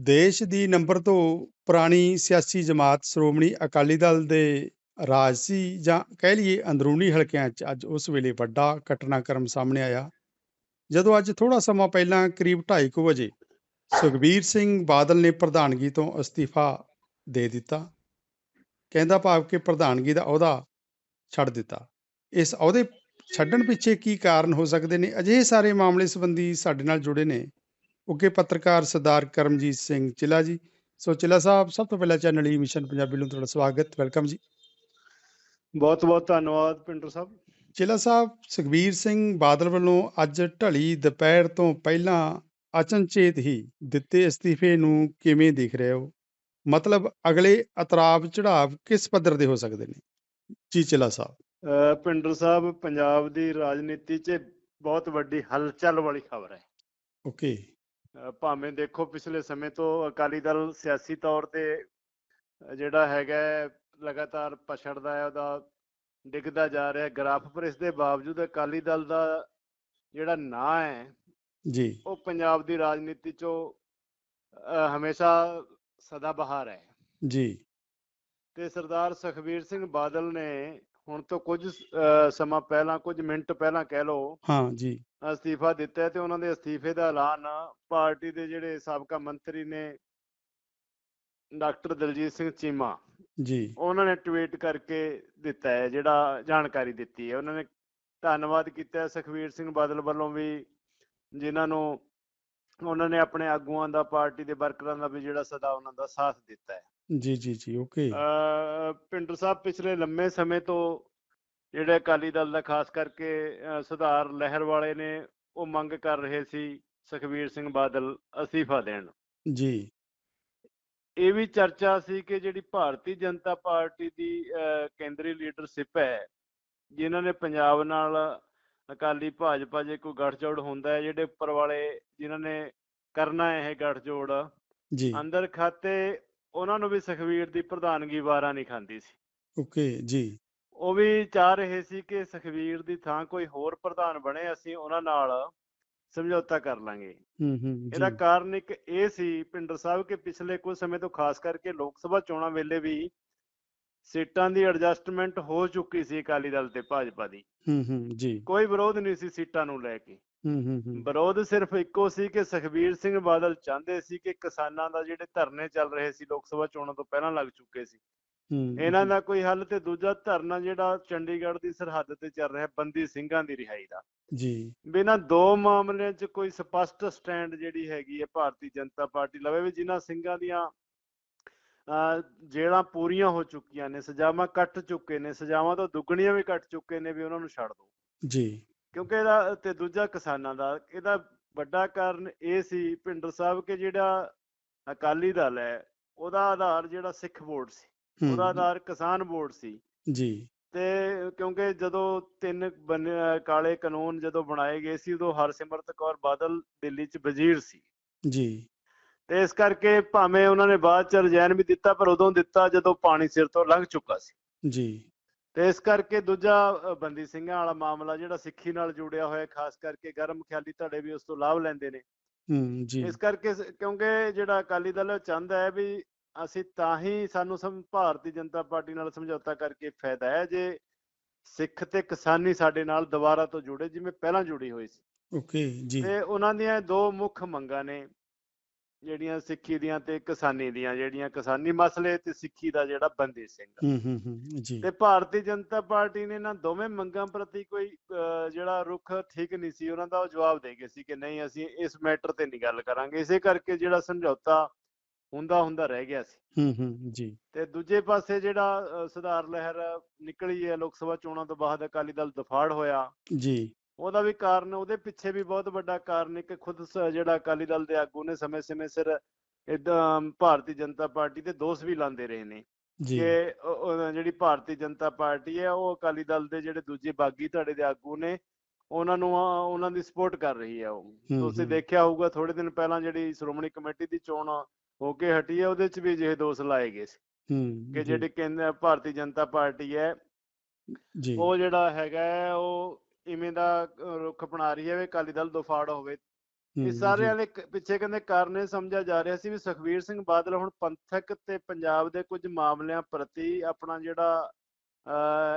ਦੇਸ਼ ਦੀ ਨੰਬਰ ਤੋਂ ਪੁਰਾਣੀ ਸਿਆਸੀ ਜਮਾਤ ਸ਼੍ਰੋਮਣੀ ਅਕਾਲੀ ਦਲ ਦੇ ਰਾਜਸੀ ਜਾਂ ਕਹਿ ਲਈਏ ਅੰਦਰੂਨੀ ਹਲਕਿਆਂ 'ਚ ਅੱਜ ਉਸ ਵੇਲੇ ਵੱਡਾ ਘਟਨਾਕ੍ਰਮ ਸਾਹਮਣੇ ਆਇਆ। ਜਦੋਂ ਅੱਜ ਥੋੜਾ ਸਮਾਂ ਪਹਿਲਾਂ ਕਰੀਬ 2:30 ਵਜੇ ਸੁਖਬੀਰ ਸਿੰਘ ਬਾਦਲ ਨੇ ਪ੍ਰਧਾਨਗੀ ਤੋਂ ਅਸਤੀਫਾ ਦੇ ਦਿੱਤਾ। ਕਹਿੰਦਾ ਭਾਵ ਕਿ ਪ੍ਰਧਾਨਗੀ ਦਾ ਅਹੁਦਾ ਛੱਡ ਦਿੱਤਾ। ਇਸ ਅਹੁਦੇ ਛੱਡਣ ਪਿੱਛੇ ਕੀ ਕਾਰਨ ਹੋ ਸਕਦੇ ਨੇ? ਅਜਿਹੇ ਸਾਰੇ ਮਾਮਲੇ ਸੰਬੰਧੀ ਸਾਡੇ ਨਾਲ ਜੁੜੇ ਨੇ ਉੱਗੇ ਪੱਤਰਕਾਰ ਸਰਦਾਰ ਕਰਮਜੀਤ ਸਿੰਘ ਚਿਲਾ ਜੀ। ਸੋ ਚਿਲਾ ਸਾਹਿਬ ਸਭ ਤੋਂ ਪਹਿਲਾਂ ਚੈਨਲ ਈ ਮਿਸ਼ਨ ਪੰਜਾਬੀ ਨੂੰ ਤੁਹਾਡਾ ਸਵਾਗਤ ਵੈਲਕਮ ਜੀ। ਬਹੁਤ ਬਹੁਤ ਧੰਨਵਾਦ ਪਿੰਡਰ ਸਾਹਿਬ। ਚਿਲਾ ਸਾਹਿਬ ਸੁਖਬੀਰ ਸਿੰਘ ਬਾਦਲ ਵੱਲੋਂ ਅੱਜ ਢਲੀ ਦੁਪਹਿਰ ਤੋਂ ਪਹਿਲਾਂ ਅਚਨਚੇਤ ਹੀ ਦਿੱਤੇ ਅਸਤੀਫੇ ਨੂੰ ਕਿਵੇਂ ਦੇਖ ਰਹੇ ਹੋ? ਮਤਲਬ ਅਗਲੇ ਇਤਰਾਬ ਚੜਾਵ ਕਿਸ ਪੱਧਰ ਦੇ ਹੋ ਸਕਦੇ ਨੇ? ਜੀ ਚਿਲਾ ਸਾਹਿਬ। ਪਿੰਡਰ ਸਾਹਿਬ ਪੰਜਾਬ ਦੀ ਰਾਜਨੀਤੀ 'ਚ ਬਹੁਤ ਵੱਡੀ ਹਲਚਲ ਵਾਲੀ ਖਬਰ ਹੈ। ਓਕੇ। ਭਾਵੇਂ ਦੇਖੋ ਪਿਛਲੇ ਸਮੇਂ ਤੋਂ ਅਕਾਲੀ ਦਲ ਸਿਆਸੀ ਤੌਰ ਤੇ ਜਿਹੜਾ ਹੈਗਾ ਲਗਾਤਾਰ ਪਛੜਦਾ ਹੈ ਉਹਦਾ ਡਿੱਗਦਾ ਜਾ ਰਿਹਾ ਗ੍ਰਾਫ ਪਰ ਇਸ ਦੇ ਬਾਵਜੂਦ ਅਕਾਲੀ ਦਲ ਦਾ ਜਿਹੜਾ ਨਾਂ ਹੈ ਜੀ। ਉਹ ਪੰਜਾਬ ਦੀ ਰਾਜਨੀਤੀ 'ਚੋਂ ਹਮੇਸ਼ਾ ਸਦਾ ਬਹਾਰ ਹੈ। ਜੀ। ਤੇ ਸਰਦਾਰ ਸੁਖਬੀਰ ਸਿੰਘ ਬਾਦਲ ਨੇ ਹੁਣ ਤੋਂ ਕੁਝ ਸਮਾਂ ਪਹਿਲਾਂ ਕੁਝ ਮਿੰਟ ਪਹਿਲਾਂ ਕਹਿ ਲਓ ਹਾਂ ਜੀ। ਅਸਤੀਫਾ ਦਿੱਤਾ ਤੇ ਉਹਨਾਂ ਦੇ ਅਸਤੀਫੇ ਦਾ ਐਲਾਨ ਪਾਰਟੀ ਦੇ ਜਿਹੜੇ ਸਾਬਕਾ ਮੰਤਰੀ ਨੇ ਡਾਕਟਰ ਦਲਜੀਤ ਸਿੰਘ ਚੀਮਾ ਜੀ। ਉਹਨਾਂ ਨੇ ਟਵੀਟ ਕਰਕੇ ਦਿੱਤਾ ਹੈ ਜਿਹੜਾ ਜਾਣਕਾਰੀ ਦਿੱਤੀ ਹੈ। ਉਹਨਾਂ ਨੇ ਧੰਨਵਾਦ ਕੀਤਾ ਹੈ ਸੁਖਬੀਰ ਸਿੰਘ ਬਾਦਲ ਵੱਲੋਂ ਵੀ ਜਿਨ੍ਹਾਂ ਨੂੰ ਉਹਨਾਂ ਨੇ ਆਪਣੇ ਆਗੂਆਂ ਦਾ ਪਾਰਟੀ ਦੇ ਵਰਕਰਾਂ ਦਾ ਵੀ ਜਿਹੜਾ ਸਦਾ ਉਹਨਾਂ ਦਾ ਸਾਥ ਦਿੱਤਾ ਹੈ। ਜੀ ਜੀ ਜੀ ਓਕੇ। ਪਿੰਡਰ ਸਾਹਿਬ ਪਿਛਲੇ ਲੰਮੇ ਸਮੇਂ ਤੋਂ ਜਿਹੜੇ ਅਕਾਲੀ ਦਲ ਦਾ ਖਾਸ ਕਰਕੇ ਸੁਧਾਰ ਲਹਿਰ ਵਾਲੇ ਨੇ ਉਹ ਮੰਗ ਕਰ ਰਹੇ ਸੀ ਸੁਖਬੀਰ ਸਿੰਘ ਬਾਦਲ ਅਸਤੀਫਾ ਦੇਣ। ਜੀ। ਇਹ ਵੀ ਚਰਚਾ ਸੀ ਕਿ ਜਿਹੜੀ ਭਾਰਤੀ ਜਨਤਾ ਪਾਰਟੀ ਦੀ ਕੇਂਦਰੀ ਲੀਡਰਸ਼ਿਪ ਹੈ ਜਿਨ੍ਹਾਂ ਨੇ ਪੰਜਾਬ ਨਾਲ ਅਕਾਲੀ ਭਾਜਪਾ ਜੇ ਕੋਈ ਗੱਠਜੋੜ ਹੁੰਦਾ ਹੈ ਜਿਹੜੇ ਉੱਪਰ ਵਾਲੇ ਜਿਨ੍ਹਾਂ ਨੇ ਕਰਨਾ ਇਹ ਗੱਠਜੋੜ ਜੀ। ਅੰਦਰ ਖਾਤੇ ਉਹਨਾਂ ਨੂੰ ਵੀ ਸੁਖਬੀਰ ਦੀ ਪ੍ਰਧਾਨਗੀ ਵਾਰਾ ਨਹੀਂ ਖਾਂਦੀ ਸੀ। ਓਕੇ ਜੀ। ਉਹ ਵੀ ਚਾਹ ਰਹੇ ਸੀ ਕਿ ਸੁਖਬੀਰ ਦੀ ਥਾਂ ਕੋਈ ਹੋਰ ਪ੍ਰਧਾਨ ਬਣੇ ਅਸੀਂ ਉਹਨਾਂ ਨਾਲ ਸਮਝੌਤਾ ਕਰ ਲਾਂਗੇ। ਹੂੰ ਹੂੰ ਇਹਦਾ ਕਾਰਨ ਇੱਕ ਇਹ ਸੀ ਪਿੰਡਰ ਸਾਹਿਬ ਕਿ ਪਿਛਲੇ ਕੁਝ ਸਮੇਂ ਤੋਂ ਖਾਸ ਕਰਕੇ ਲੋਕ ਸਭਾ ਚੋਣਾਂ ਵੇਲੇ ਵੀ ਸੀਟਾਂ ਦੀ ਐਡਜਸਟਮੈਂਟ ਹੋ ਚੁੱਕੀ ਸੀ ਅਕਾਲੀ ਦਲ ਤੇ ਭਾਜਪਾ ਦੀ। ਹੂੰ ਹੂੰ ਜੀ। ਕੋਈ ਵਿਰੋਧ ਨਹੀਂ ਸੀ ਸੀਟਾਂ ਨੂੰ ਲੈ ਕੇ। ਹੂੰ ਹੂੰ ਹੂੰ। ਵਿਰੋਧ ਸਿਰਫ ਇੱਕੋ ਸੀ ਕਿ ਸੁਖਬੀਰ ਸਿੰਘ ਬਾਦਲ ਚਾਹੁੰਦੇ ਸੀ ਕਿ ਕਿਸਾਨਾਂ ਦਾ ਜਿਹੜੇ ਧਰਨੇ ਚੱਲ ਰਹੇ ਸੀ ਲੋਕ ਸਭਾ ਚੋਣਾਂ ਤੋਂ ਪਹਿਲਾਂ ਲੱਗ ਚੁੱਕੇ ਸੀ। ਇਹਨਾਂ ਦਾ ਕੋਈ ਹੱਲ ਤੇ ਦੂਜਾ ਧਰਨਾ ਜਿਹੜਾ ਚੰਡੀਗੜ੍ਹ ਦੀ ਸਰਹੱਦ ਤੇ ਚੱਲ ਰਿਹਾ ਬੰਦੀ ਸਿੰਘਾਂ ਦੀ ਰਿਹਾਈ ਦਾ। ਜੀ। ਬਿਨਾਂ ਦੋ ਮਾਮਲਿਆਂ 'ਚ ਕੋਈ ਸਪਸ਼ਟ ਸਟੈਂਡ ਜਿਹੜੀ ਹੈਗੀ ਹੈ ਭਾਰਤੀ ਜਨਤਾ ਪਾਰਟੀ ਲਵੇ ਵੀ ਜਿਨ੍ਹਾਂ ਸਿੰਘਾਂ ਦੀਆਂ ਜੇਲ੍ਹਾਂ ਪੂਰੀਆਂ ਹੋ ਚੁੱਕੀਆਂ ਨੇ ਸਜ਼ਾਵਾਂ ਕੱਟ ਚੁੱਕੇ ਨੇ ਸਜ਼ਾਵਾਂ ਤੋਂ ਦੁੱਗਣੀਆਂ ਵੀ ਕੱਟ ਚੁੱਕੇ ਨੇ ਵੀ ਉਹਨਾਂ ਨੂੰ ਛੱਡ ਦਿਓ ਜੀ। ਕਿਉਂਕਿ ਇਹਦਾ ਤੇ ਦੂਜਾ ਕਿਸਾਨਾਂ ਦਾ ਇਹਦਾ ਵੱਡਾ ਕਾਰਨ ਇਹ ਸੀ ਭਿੰਡਰ ਸਾਹਿਬ ਕਿ ਜਿਹੜਾ ਅਕਾਲੀ ਦਲ ਹੈ ਉਹਦਾ ਆਧਾਰ ਜਿਹੜਾ ਸਿੱਖ ਵੋਟ ਸੀ। ਉਹਦਾ ਆਧਾਰ ਕਿਸਾਨ ਵੋਟ ਸੀ। ਜੀ। ਤੇ ਕਿਉਂਕਿ ਜਦੋਂ ਤਿੰਨ ਕਾਲੇ ਕਾਨੂੰਨ ਜਦੋਂ ਬਣਾਏ ਗਏ ਸੀ ਉਦੋਂ ਹਰਸਿਮਰਤ ਕੌਰ ਬਾਦਲ ਦਿੱਲੀ 'ਚ ਵਜ਼ੀਰ ਸੀ। ਜੀ। ਤੇ ਇਸ ਕਰਕੇ ਭਾਵੇਂ ਉਹਨਾਂ ਨੇ ਬਾਅਦ 'ਚ ਰਜੈਨ ਵੀ ਦਿੱਤਾ ਪਰ ਉਦੋਂ ਦਿੱਤਾ ਜਦੋਂ ਪਾਣੀ ਸਿਰ ਤੋਂ ਲੰਘ ਚੁੱਕਾ ਸੀ। ਜੀ। ਤੇ ਇਸ ਕਰਕੇ ਦੂਜਾ ਬੰਦੀ ਸਿੰਘਾਂ ਵਾਲਾ ਮਾਮਲਾ ਜਿਹੜਾ ਸਿੱਖੀ ਨਾਲ ਜੁੜਿਆ ਹੋਇਆ ਖਾਸ ਕਰਕੇ ਗਰਮ ਖਿਆਲੀ ਧੜੇ ਵੀ ਉਸ ਤੋਂ ਲਾਭ ਲੈਂਦੇ ਨੇ। ਹੂੰ ਜੀ। ਇਸ ਕਰਕੇ ਕਿਉਂਕਿ ਜਿਹੜਾ ਅਕਾਲੀ ਦਲ ਚਾਹੁੰਦਾ ਹੈ ਵੀ ਅਸੀਂ ਤਾਂ ਹੀ ਸਾਨੂੰ ਸਮ ਭਾਰਤੀ ਜਨਤਾ ਪਾਰਟੀ ਨਾਲ ਸਮਝੌਤਾ ਕਰਕੇ ਫਾਇਦਾ ਹੈ ਜੇ ਸਿੱਖ ਤੇ ਕਿਸਾਨੀ ਸਾਡੇ ਨਾਲ ਦੁਬਾਰਾ ਤੋਂ ਜੁੜੇ ਜਿਵੇਂ ਪਹਿਲਾਂ ਜੁੜੀ ਹੋਈ ਸੀ। ਓਕੇ ਜੀ। ਤੇ ਉਹਨਾਂ ਦੀਆਂ ਦੋ ਮੁੱਖ ਮੰਗਾਂ ਨੇ ਜਿਹੜੀਆਂ ਸਿੱਖੀ ਦੀਆਂ ਤੇ ਕਿਸਾਨੀ ਦੀਆਂ ਜਿਹੜੀਆਂ ਕਿਸਾਨੀ ਮਸਲੇ ਤੇ ਸਿੱਖੀ ਦਾ ਜਿਹੜਾ ਬੰਦੀ ਸਿੰਘ। ਹੂੰ ਹੂੰ ਹੂੰ ਜੀ। ਤੇ ਭਾਰਤੀ ਜਨਤਾ ਪਾਰਟੀ ਨੇ ਇਹਨਾਂ ਦੋਵੇਂ ਮੰਗਾਂ ਪ੍ਰਤੀ ਕੋਈ ਜਿਹੜਾ ਰੁਖ ਠੀਕ ਨਹੀਂ ਸੀ ਉਹਨਾਂ ਦਾ ਉਹ ਜਵਾਬ ਦੇ ਗਏ ਸੀ ਕਿ ਨਹੀਂ ਅਸੀਂ ਇਸ ਮੈਟਰ ਤੇ ਨਹੀਂ ਗੱਲ ਕਰਾਂਗੇ। ਇਸੇ ਕਰਕੇ ਜਿਹੜਾ ਸਮਝੌਤਾ ਹੁੰਦਾ ਹੁੰਦਾ ਰਹਿ ਗਿਆ ਸੀ। ਹੂੰ ਹੂੰ ਜੀ। ਤੇ ਦੂਜੇ ਪਾਸੇ ਜਿਹੜਾ ਸੁਧਾਰ ਲਹਿਰ ਨਿਕਲੀ ਹੈ ਲੋਕ ਸਭਾ ਚੋਣਾਂ ਤੋਂ ਬਾਅਦ ਅਕਾਲੀ ਦਲ ਦਫਾੜ ਹੋਇਆ। ਜੀ। ਉਹਦਾ ਵੀ ਕਾਰਨ ਉਹਦੇ ਪਿੱਛੇ ਵੀ ਬਹੁਤ ਵੱਡਾ ਕਾਰਨ ਇੱਕ ਖੁਦ ਸ- ਜਿਹੜਾ ਅਕਾਲੀ ਦਲ ਦੇ ਆਗੂ ਨੇ ਸਮੇਂ-ਸਮੇਂ ਸਿਰ ਇਦਾਂ ਭਾਰਤੀ ਜਨਤਾ ਪਾਰਟੀ ਤੇ ਦੋਸ਼ ਵੀ ਲਾਉਂਦੇ ਰਹੇ ਨੇ ਕਿ ਜਿਹੜੀ ਭਾਰਤੀ ਜਨਤਾ ਪਾਰਟੀ ਹੈ ਉਹ ਅਕਾਲੀ ਦਲ ਦੇ ਜਿਹੜੇ ਦੂਜੇ ਬਾਗੀ ਧੜੇ ਦੇ ਆਗੂ ਨੇ ਉਹਨਾਂ ਨੂੰ ਉਹਨਾਂ ਦੀ ਸਪੋਰਟ ਕਰ ਰਹੀ ਹੈ ਉਹ। ਹੂੰ, ਤੁਸੀਂ ਹੂੰ। ਦੇਖਿਆ ਹੋਊਗਾ ਥੋੜੇ ਦਿਨ ਪਹਿਲਾਂ ਜਿਹੜੀ ਸ਼੍ਰੋਮਣੀ ਕਮੇਟੀ ਦੀ ਚੋਣ ਹੋ ਕੇ ਹਟੀ ਹੈ ਉਹਦੇ 'ਚ ਵੀ ਅਜਿਹੇ ਦੋਸ਼ ਲਾਏ ਗਏ ਸੀ ਹੂੰ ਕਿ ਜਿਹੜੀ ਕੇਂਦਰ ਭਾਰਤੀ ਜਨਤਾ ਪਾਰਟੀ ਹੈ ਜੀ। ਉਹ ਜਿਹੜਾ ਹੈਗਾ ਉਹ ਇਵੇਂ ਦਾ ਰੁਖ ਅਪਣਾ ਰਹੀ ਹੈ ਵੀ ਅਕਾਲੀ ਦਲ ਦਫਾੜ ਹੋਵੇ। ਇਹ ਸਾਰਿਆਂ ਦੇ ਪਿੱਛੇ ਕਹਿੰਦੇ ਕਾਰਨ ਇਹ ਸਮਝਿਆ ਜਾ ਰਿਹਾ ਸੀ ਵੀ ਸੁਖਬੀਰ ਸਿੰਘ ਬਾਦਲ ਹੁਣ ਪੰਥਕ ਤੇ ਪੰਜਾਬ ਦੇ ਕੁਝ ਮਾਮਲਿਆਂ ਪ੍ਰਤੀ ਆਪਣਾ ਜਿਹੜਾ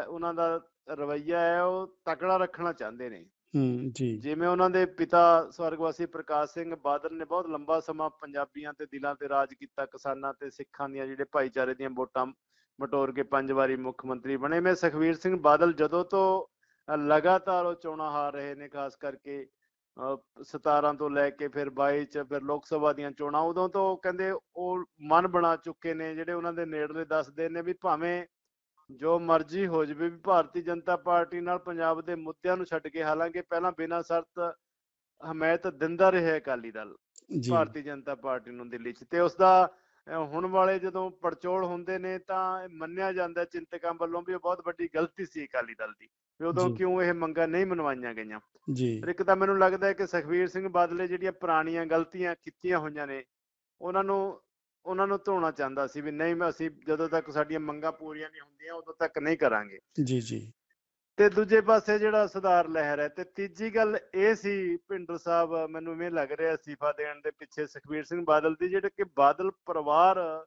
ਉਹਨਾਂ ਦਾ ਰਵੱਈਆ ਹੈ ਉਹ ਤਕੜਾ ਰੱਖਣਾ ਚਾਹੁੰਦੇ ਨੇ। ਹੂੰ ਜੀ। ਜਿਵੇਂ ਉਹਨਾਂ ਦੇ ਪਿਤਾ ਸਵਰਗਵਾਸੀ ਪ੍ਰਕਾਸ਼ ਸਿੰਘ ਬਾਦਲ ਨੇ ਬਹੁਤ ਲੰਬਾ ਸਮਾਂ ਪੰਜਾਬੀਆਂ ਤੇ ਦਿਲਾਂ ਤੇ ਰਾਜ ਕੀਤਾ ਕਿਸਾਨਾਂ ਤੇ ਸਿੱਖਾਂ ਦੀਆਂ ਜਿਹੜੇ ਭਾਈਚਾਰੇ ਦੀਆਂ ਵੋਟਾਂ ਬਟੋਰ ਕੇ ਪੰਜ ਵਾਰੀ ਮੁੱਖ ਮੰਤਰੀ ਬਣੇ। ਮੈਂ ਸੁਖਬੀਰ ਸਿੰਘ ਬਾਦਲ ਜਦੋਂ ਤੋਂ ਲਗਾਤਾਰ ਉਹ ਚੋਣਾਂ ਹਾਰ ਰਹੇ ਨੇ ਖਾਸ ਕਰਕੇ ਅ, 17 ਤੋਂ ਲੈ ਕੇ ਫਿਰ 22 ਚ ਫਿਰ ਲੋਕ ਸਭਾ ਦੀਆਂ ਚੋਣਾਂ ਉਦੋਂ ਤੋਂ ਕਹਿੰਦੇ ਉਹ ਮਨ ਬਣਾ ਚੁੱਕੇ ਨੇ ਜਿਹੜੇ ਉਹਨਾਂ ਦੇ ਨੇੜਲੇ ਦੱਸਦੇ ਨੇ ਵੀ ਭਾਵੇਂ ਜੋ ਮਰਜ਼ੀ ਹੋ ਜਾਵੇ ਵੀ ਭਾਰਤੀ ਜਨਤਾ ਪਾਰਟੀ ਨਾਲ ਪੰਜਾਬ ਦੇ ਮੁੱਦਿਆਂ ਨੂੰ ਛੱਡ ਕੇ ਹਾਲਾਂਕਿ ਪਹਿਲਾਂ ਬਿਨਾਂ ਸ਼ਰਤ ਹਮਾਇਤ ਦਿੰਦਾ ਰਿਹਾ ਅਕਾਲੀ ਦਲ ਭਾਰਤੀ ਜਨਤਾ ਪਾਰਟੀ ਨੂੰ ਦਿੱਲੀ 'ਚ ਤੇ ਉਸ ਦਾ ਹੁਣ ਵਾਲੇ ਜਦੋਂ ਪੜਚੋਲ ਹੁੰਦੇ ਨੇ ਤਾਂ ਮੰਨਿਆ ਜਾਂਦਾ ਚਿੰਤਕਾਂ ਵੱਲੋਂ ਵੀ ਇਹ ਬਹੁਤ ਵੱਡੀ ਗਲਤੀ ਸੀ ਅਕਾਲੀ ਦਲ ਦੀ ਵੀ ਉਦੋਂ। ਕਿਉਂ ਇਹ ਮੰਗਾਂ ਨਹੀਂ ਮਨਵਾਈਆਂ ਗਈਆਂ। ਜੀ। ਇੱਕ ਤਾਂ ਮੈਨੂੰ ਲੱਗਦਾ ਹੈ ਕਿ ਸੁਖਬੀਰ ਸਿੰਘ ਬਾਦਲ ਜਿਹੜੀਆਂ ਪੁਰਾਣੀਆਂ ਗਲਤੀਆਂ ਕੀਤੀਆਂ ਹੋਈਆਂ ਨੇ ਉਹਨਾਂ ਨੂੰ ਉਹਨਾਂ ਨੂੰ ਧੋਣਾ ਚਾਹੁੰਦਾ ਸੀ ਵੀ ਨਹੀਂ ਮੈਂ ਅਸੀਂ ਜਦੋਂ ਤੱਕ ਸਾਡੀਆਂ ਮੰਗਾਂ ਪੂਰੀਆਂ ਨਹੀਂ ਹੁੰਦੀਆਂ ਉਦੋਂ ਤੱਕ ਨਹੀਂ ਕਰਾਂਗੇ। ਜੀ ਜੀ। ਤੇ ਦੂਜੇ ਪਾਸੇ ਜਿਹੜਾ ਸੁਧਾਰ ਲਹਿਰ ਹੈ ਤੇ ਤੀਜੀ ਗੱਲ ਇਹ ਸੀ ਭਿੰਡਰ ਸਾਹਿਬ ਮੈਨੂੰ ਇਵੇਂ ਲੱਗ ਰਿਹਾ ਅਸਤੀਫਾ ਦੇਣ ਦੇ ਪਿੱਛੇ ਸੁਖਬੀਰ ਸਿੰਘ ਬਾਦਲ ਦੀ ਜਿਹੜੇ ਕਿ ਬਾਦਲ ਪਰਿਵਾਰ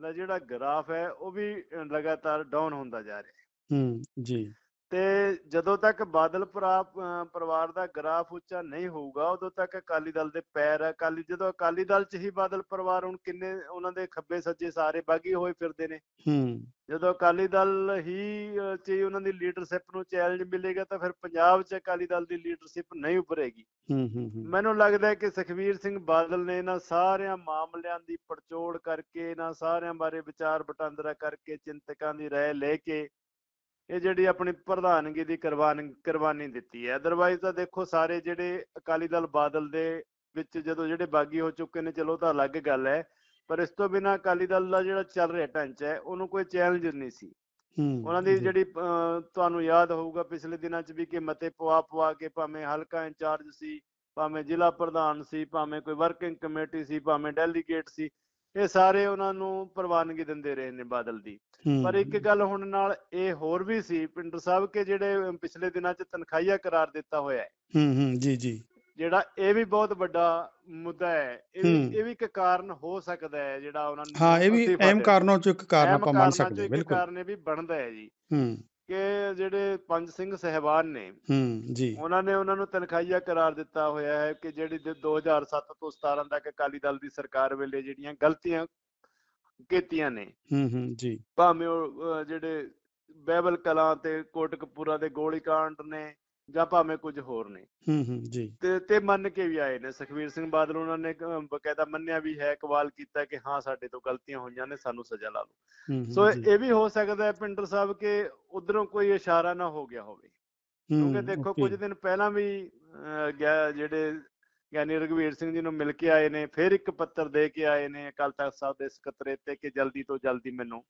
ਦਾ ਜਿਹੜਾ ਗ੍ਰਾਫ ਹੈ ਉਹ ਵੀ ਲਗਾਤਾਰ ਡਾਊਨ ਹੁੰਦਾ ਜਾ ਰਿਹਾ ਹੈ। ਹੂੰ ਜੀ। ਤੇ ਜਦੋਂ ਤੱਕ ਬਾਦਲ ਪਰਿਵਾਰ ਦਾ ਗ੍ਰਾਫ ਉੱਚਾ ਨਹੀਂ ਹੋਊਗਾ ਉਦੋਂ ਤੱਕ ਅਕਾਲੀ ਦਲ ਦੇ ਪੈਰ ਅਕਾਲੀ ਜਦੋਂ ਅਕਾਲੀ ਦਲ ਚ ਹੀ ਬਾਦਲ ਪਰਿਵਾਰ ਹੁਣ ਕਿੰਨੇ ਉਹਨਾਂ ਦੇ ਖੱਬੇ ਸੱਜੇ ਸਾਰੇ ਬਾਗੀ ਹੋਏ ਫਿਰਦੇ ਨੇ। ਹੂੰ। ਜਦੋਂ ਅਕਾਲੀ ਦਲ ਹੀ 'ਚ ਹੀ ਉਹਨਾਂ ਦੀ ਲੀਡਰਸ਼ਿਪ ਨੂੰ ਚੈਲੰਜ ਮਿਲੇਗਾ ਤਾਂ ਫਿਰ ਪੰਜਾਬ 'ਚ ਅਕਾਲੀ ਦਲ ਦੀ ਲੀਡਰਸ਼ਿਪ ਨਹੀਂ ਉੱਭਰੇਗੀ। ਹੂੰ ਹੂੰ ਮੈਨੂੰ ਲੱਗਦਾ ਹੈ ਕਿ ਸੁਖਬੀਰ ਸਿੰਘ ਬਾਦਲ ਨੇ ਇਹਨਾਂ ਸਾਰਿਆਂ ਮਾਮਲਿਆਂ ਦੀ ਪੜਚੋੜ ਕਰਕੇ ਇਹਨਾਂ ਸਾਰਿਆਂ ਬਾਰੇ ਵਿਚਾਰ ਵਟਾਂਦਰਾ ਕਰਕੇ ਚਿੰਤਕਾਂ ਦੀ ਰਾਏ ਲੈ ਕੇ ਇਹ ਜਿਹੜੀ ਆਪਣੀ ਪ੍ਰਧਾਨਗੀ ਦੀ ਕੁਰਬਾਨੀ ਕੁਰਬਾਨੀ ਦਿੱਤੀ ਹੈ। ਅਦਰਵਾਈਜ਼ ਤਾਂ ਦੇਖੋ ਸਾਰੇ ਜਿਹੜੇ ਅਕਾਲੀ ਦਲ ਬਾਦਲ ਦੇ ਵਿੱਚ ਜਦੋਂ ਜਿਹੜੇ ਬਾਗੀ ਹੋ ਚੁੱਕੇ ਨੇ ਚਲੋ ਤਾਂ ਅਲੱਗ ਗੱਲ ਹੈ ਪਰ ਇਸ ਤੋਂ ਬਿਨਾਂ ਅਕਾਲੀ ਦਲ ਦਾ ਜਿਹੜਾ ਚੱਲ ਰਿਹਾ ਢਾਂਚਾ ਹੈ ਉਹਨੂੰ ਕੋਈ ਚੈਲੰਜ ਨਹੀਂ ਸੀ। ਉਹਨਾਂ ਦੀ ਜਿਹੜੀ ਤੁਹਾਨੂੰ ਯਾਦ ਹੋਊਗਾ ਪਿਛਲੇ ਦਿਨਾਂ 'ਚ ਵੀ ਕਿ ਮਤੇ ਪਵਾ ਪਵਾ ਕੇ ਭਾਵੇਂ ਹਲਕਾ ਇੰਚਾਰਜ ਸੀ ਭਾਵੇਂ ਜ਼ਿਲ੍ਹਾ ਪ੍ਰਧਾਨ ਸੀ ਭਾਵੇਂ ਕੋਈ ਵਰਕਿੰਗ ਕਮੇਟੀ ਸੀ ਭਾਵੇਂ ਡੈਲੀਗੇਟ ਸੀ ਇਹ ਸਾਰੇ ਉਹਨਾਂ ਨੂੰ ਪ੍ਰਵਾਨਗੀ ਦਿੰਦੇ ਰਹੇ ਨੇ ਬਾਦਲ ਦੀ। ਪਰ ਇੱਕ ਗੱਲ ਹੁਣ ਨਾਲ ਇਹ ਹੋਰ ਵੀ ਸੀ ਪਿੰਡਰ ਸਾਹਿਬ ਕਿ ਜਿਹੜੇ ਪਿਛਲੇ ਦਿਨਾਂ 'ਚ ਤਨਖਾਹੀਆ ਕਰਾਰ ਦਿੱਤਾ ਹੋਇਆ ਹੈ। ਹੂੰ ਹੂੰ ਜੀ ਜੀ। ਜਿਹੜਾ ਇਹ ਵੀ ਬਹੁਤ ਵੱਡਾ ਮੁੱਦਾ ਹੈ ਇਹ ਵੀ ਹੂੰ। ਇਹ ਵੀ ਇੱਕ ਕਾਰਨ ਹੋ ਸਕਦਾ ਹੈ ਜਿਹੜਾ ਉਹਨਾਂ ਨੂੰ ਹਾਂ ਇਹ ਵੀ ਅਹਿਮ। ਕਾਰਨੋਂ ਚੋਂ ਇੱਕ ਕਾਰਨ ਆਪਾਂ ਮੰਨ ਸਕਦੇ ਬਿਲਕੁਲ। ਕਾਰਨ ਇਹ ਵੀ ਬਣਦਾ ਹੈ ਜੀ। ਹੂੰ। ਕਿ ਜਿਹੜੇ ਪੰਜ ਸਿੰਘ ਸਹਿਬਾਨ ਨੇ ਹੂੰ ਜੀ। ਉਹਨਾਂ ਨੇ ਉਹਨਾਂ ਨੂੰ ਤਨਖਾਹੀਆ ਕਰਾਰ ਦਿੱਤਾ ਹੋਇਆ ਹੈ ਕਿ ਜਿਹੜੀ ਦੇ 2007 ਤੋਂ 17 ਤੱਕ ਅਕਾਲੀ ਦਲ ਦੀ ਸਰਕਾਰ ਵੇਲੇ ਜਿਹੜੀਆਂ ਗਲਤੀਆਂ ਕੀਤੀਆਂ ਨੇ ਹੂੰ ਹੂੰ ਜੀ। ਭਾਵੇਂ ਉਹ ਜਿਹੜੇ ਬਹਿਬਲ ਕਲਾਂ ਤੇ ਕੋਟਕਪੂਰਾ ਦੇ ਗੋਲੀकांड ਨੇ ਜਾਂ ਭਾਵੇਂ ਕੁਝ ਹੋਰ ਨੇ। ਹੂੰ ਹੂੰ ਜੀ। ਤੇ ਤੇ ਮੰਨ ਕੇ ਵੀ ਆਏ ਨੇ ਸੁਖਬੀਰ ਸਿੰਘ ਬਾਦਲ ਉਹਨਾਂ ਨੇ ਬਕਾਇਦਾ ਮੰਨਿਆ ਵੀ ਹੈ ਕਵਾਲ ਕੀਤਾ ਕਿ ਹਾਂ ਸਾਡੇ ਤੋਂ ਗਲਤੀਆਂ ਹੋਈਆਂ ਨੇ ਸਾਨੂੰ ਸਜ਼ਾ ਲਾ ਲਓ। ਸੋ ਇਹ ਵੀ ਹੋ ਸਕਦਾ ਹੈ ਪਿੰਡਰ ਸਾਹਿਬ ਕਿ ਉਧਰੋਂ ਕੋਈ ਇਸ਼ਾਰਾ ਨਾ ਹੋ ਗਿਆ ਹੋਵੇ। ਕਿਉਂਕਿ ਦੇਖੋ ਕੁਝ ਦਿਨ ਪਹਿਲਾਂ ਵੀ ਜਿਹੜੇ ਗਿਆਨੀ ਰਘਵੀਰ ਸਿੰਘ ਜੀ ਨੂੰ ਮਿਲ ਕੇ ਆਏ ਨੇ ਫਿਰ ਇੱਕ ਪੱਤਰ ਦੇ ਕੇ ਆਏ ਨੇ ਅਕਾਲ ਤਖਤ ਸਾਹਿਬ ਦੇ ਸਕੱਤਰੇਤ ਤੇ ਕਿ ਜਲਦੀ ਤੋਂ ਜਲਦੀ ਮੈਨੂੰ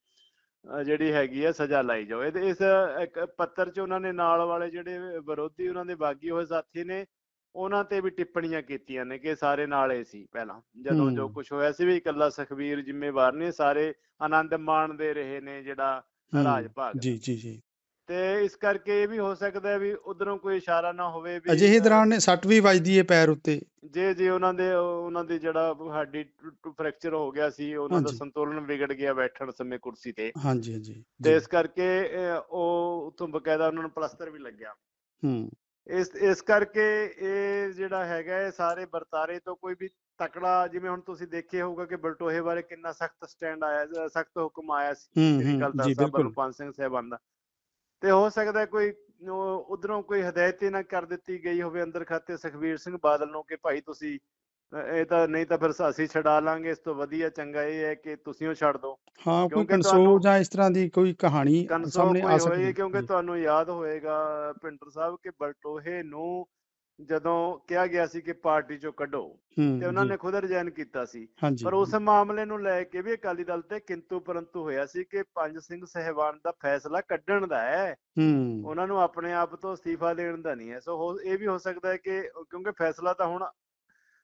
ਜਿਹੜੀ ਹੈਗੀ ਹੈ ਸਜ਼ਾ ਲਾਈ ਜਾਓ ਇਹਦੇ ਇਸ ਇੱਕ ਪੱਤਰ 'ਚ ਉਹਨਾਂ ਨੇ ਨਾਲ ਵਾਲੇ ਜਿਹੜੇ ਵਿਰੋਧੀ ਉਹਨਾਂ ਦੇ ਬਾਗੀ ਹੋਏ ਸਾਥੀ ਨੇ ਉਹਨਾਂ ਤੇ ਵੀ ਟਿੱਪਣੀਆਂ ਕੀਤੀਆਂ ਨੇ ਕਿ ਸਾਰੇ ਨਾਲ ਹੀ ਸੀ ਪਹਿਲਾਂ ਜਦੋਂ ਜੋ। ਕੁਝ ਹੋਇਆ ਸੀ ਵੀ ਇਕੱਲਾ ਸੁਖਬੀਰ ਜ਼ਿੰਮੇਵਾਰ ਨਹੀਂ ਸਾਰੇ ਆਨੰਦ ਮਾਣਦੇ ਰਹੇ ਨੇ ਜਿਹੜਾ ਰਾਜ ਭਾਗ। ਜੀ ਜੀ ਜੀ ਤੇ ਇਸ ਕਰਕੇ ਇਹ ਵੀ ਹੋ ਸਕਦਾ ਹੈ ਵੀ ਉਧਰੋਂ ਕੋਈ ਇਸ਼ਾਰਾ ਨਾ ਹੋਵੇ ਵੀ ਅਜਿਹੇ ਦੌਰਾਨ ਸੱਟ ਵੀ ਵੱਜਦੀ ਹੈ ਪੈਰ ਉੱਤੇ। ਜੇ ਜੇ ਉਹਨਾਂ ਦੇ ਉਹਨਾਂ ਦੀ ਜਿਹੜਾ ਹੱਡੀ ਫ੍ਰੈਕਚਰ ਹੋ ਗਿਆ ਸੀ ਉਹਨਾਂ ਦਾ। ਸੰਤੁਲਨ ਵਿਗੜ ਗਿਆ ਬੈਠਣ ਸਮੇਂ ਕੁਰਸੀ ਤੇ। ਹਾਂਜੀ ਹਾਂਜੀ। ਤੇ ਇਸ ਕਰਕੇ ਉਹ ਉਥੋਂ ਬਕਾਇਦਾ ਉਹਨਾਂ ਨੂੰ ਪਲਸਤਰ ਵੀ ਲੱਗਿਆ। ਹੂੰ। ਇਸ ਇਸ ਕਰਕੇ ਇਹ ਜਿਹੜਾ ਹੈਗਾ ਇਹ ਸਾਰੇ ਵਰਤਾਰੇ ਤੋਂ ਕੋਈ ਵੀ ਤਕੜਾ ਜਿਵੇਂ ਹੁਣ ਤੁਸੀਂ ਦੇਖਿਆ ਹੋਊਗਾ ਕਿ ਬਲਟੋਹੇ ਬਾਰੇ ਕਿੰਨਾ ਸਖਤ ਸਟੈਂਡ ਆਇਆ ਸਖਤ ਹੁਕਮ ਆਇਆ ਸੀ ਸ੍ਰੀ ਤਖਤ ਸਾਹਿਬ ਸਿੰਘ ਸਾਹਿਬਾਨ ਦਾ। ਤੇ ਹੋ ਸਕਦਾ ਕੋਈ ਉਧਰੋਂ ਕੋਈ ਹਦਾਇਤ ਨਾ ਕਰ ਦਿੱਤੀ ਗਈ ਹੋਵੇ ਅੰਦਰ ਖਾਤੇ ਸੁਖਬੀਰ ਸਿੰਘ ਬਾਦਲ ਨੂੰ ਕਿ ਭਾਈ ਤੁਸੀਂ ਇਹ ਤਾਂ ਨਹੀਂ ਤਾਂ ਫਿਰ ਅਸੀਂ ਛਡਾ ਲਾਂਗੇ ਇਸ ਤੋਂ ਵਧੀਆ ਚੰਗਾ ਇਹ ਹੈ ਕਿ ਤੁਸੀਂ ਉਹ ਛੱਡ ਦਿਓ ਹਾਂ ਕੋਈ ਕਨਸੋ ਜਾਂ ਇਸ ਤਰ੍ਹਾਂ ਦੀ ਕੋਈ ਕਹਾਣੀ ਸਾਹਮਣੇ ਆ ਸਕਦੀ ਹੈ ਕਿਉਂਕਿ ਤੁਹਾਨੂੰ ਯਾਦ ਹੋਏਗਾ ਪਿੰਡਰ ਸਾਹਿਬ ਕਿ ਬਲਟੋਹੇ ਨੂੰ ਜਦੋਂ ਕਿਹਾ ਗਿਆ ਸੀ ਕਿ ਪਾਰਟੀ ਚੋਂ ਕੱਢੋ ਤੇ ਉਹਨਾਂ ਨੇ ਖੁਦ ਰਿਜ਼ਾਈਨ ਕੀਤਾ ਸੀ। ਪਰ ਉਸ ਮਾਮਲੇ ਨੂੰ ਲੈ ਕੇ ਵੀ ਅਕਾਲੀ ਦਲ ਤੇ ਕਿੰਤੂ ਪਰੰਤੂ ਹੋਇਆ ਸੀ ਕਿ ਪੰਜ ਸਿੰਘ ਸਹਿਬਾਨ ਦਾ ਫੈਸਲਾ ਕੱਢਣ ਦਾ ਹੈ। ਉਹਨਾਂ ਨੂੰ ਆਪਣੇ ਆਪ ਤੋਂ ਅਸਤੀਫਾ ਦੇਣ ਦਾ ਨਹੀਂ ਹੈ। ਸੋ ਇਹ ਵੀ ਹੋ ਸਕਦਾ ਹੈ ਕਿ ਕਿਉਂਕਿ ਫੈਸਲਾ ਤਾਂ ਹੁਣ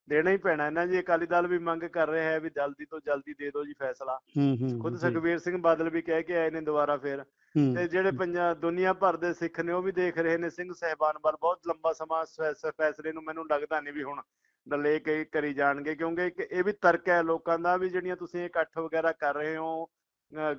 ਦੇਣਾ ਹੀ ਪੈਣਾ ਹੈ ਨਾ ਜੀ ਅਕਾਲੀ ਦਲ ਵੀ ਮੰਗ ਕਰ ਰਿਹਾ ਹੈ ਵੀ ਜਲਦੀ ਤੋਂ ਜਲਦੀ ਦੇ ਦਿਓ ਜੀ ਫੈਸਲਾ। ਖੁਦ ਜੀ, ਸੁਖਬੀਰ ਸਿੰਘ ਬਾਦਲ ਵੀ ਕਹਿ ਕੇ ਆਏ ਨੇ ਦੁਬਾਰਾ ਫੇਰ ਤੇ ਜਿਹੜੇ ਪੰਜਾਬ ਦੁਨੀਆ ਭਰ ਦੇ ਸਿੱਖ ਨੇ ਉਹ ਵੀ ਦੇਖ ਰਹੇ ਨੇ ਸਿੰਘ ਸਹਿਬਾਨ ਵੱਲ ਬਹੁਤ ਲੰਬਾ ਸਮਾਂ ਫੈਸਲੇ ਨੂੰ ਮੈਨੂੰ ਲੱਗਦਾ ਨਹੀਂ ਵੀ ਹੁਣ ਡਿਲੇ ਕਈ ਕਰੀ ਜਾਣਗੇ ਕਿਉਂਕਿ ਇਹ ਵੀ ਤਰਕ ਹੈ ਲੋਕਾਂ ਦਾ ਵੀ ਜਿਹੜੀਆਂ ਤੁਸੀਂ ਇਕੱਠ ਵਗੈਰਾ ਕਰ ਰਹੇ ਹੋ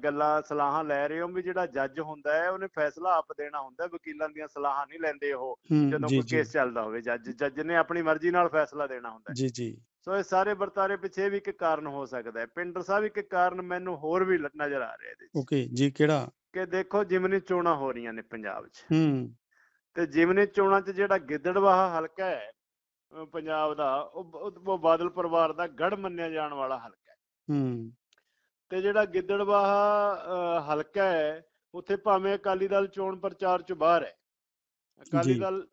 ਗੱਲਾਂ ਸਲਾਹਾਂ ਲੈ ਰਹੇ ਹੋ ਵੀ ਜਿਹੜਾ ਜੱਜ ਹੁੰਦਾ ਹੈ ਉਹਨੇ ਫੈਸਲਾ ਆਪ ਦੇਣਾ ਹੁੰਦਾ ਵਕੀਲਾਂ ਦੀਆਂ ਸਲਾਹਾਂ ਨਹੀਂ ਲੈਂਦੇ ਉਹ ਜਦੋਂ ਕੋਈ ਕੇਸ ਚੱਲਦਾ ਹੋਵੇ ਜੱਜ ਜੱਜ ਨੇ ਆਪਣੀ ਮਰਜ਼ੀ ਨਾਲ ਫੈਸਲਾ ਦੇਣਾ ਹੁੰਦਾ ਜੀ ਜੀ। ਸੋ ਇਹ ਸਾਰੇ ਵਰਤਾਰੇ ਪਿੱਛੇ ਵੀ ਇੱਕ ਕਾਰਨ ਹੋ ਸਕਦਾ ਹੈ। ਪਿੰਡਰ ਸਾਹਿਬ ਇੱਕ ਕਾਰਨ ਮੈਨੂੰ ਹੋਰ ਵੀ ਨਜ਼ਰ ਆ ਰਿਹਾ ਇਹਦੇ ਓਕੇ ਜੀ ਕਿਹੜਾ? ਕਿ ਦੇਖੋ ਜਿਮਨੀ ਚੋਣਾਂ ਹੋ ਰਹੀਆਂ ਨੇ ਪੰਜਾਬ 'ਚ। ਹੂੰ। ਤੇ ਜਿਮਨੀ ਚੋਣਾਂ 'ਚ ਜਿਹੜਾ ਗਿੱਦੜਵਾਹਾ ਹਲਕਾ ਹੈ ਪੰਜਾਬ ਦਾ ਉਹ ਬਾਦਲ ਪਰਿਵਾਰ ਦਾ ਗੜ ਮੰਨਿਆ ਜਾਣ ਵਾਲਾ ਹਲਕਾ ਹੈ। ਹੂੰ। ਤੇ ਜਿਹੜਾ ਗਿੱਦੜਵਾਹਾ ਹਲਕਾ ਹੈ ਉੱਥੇ ਭਾਵੇਂ ਅਕਾਲੀ ਦਲ ਚੋਣ ਪ੍ਰਚਾਰ 'ਚ ਬਾਹਰ ਹੈ ਅਕਾਲੀ। ਦਲ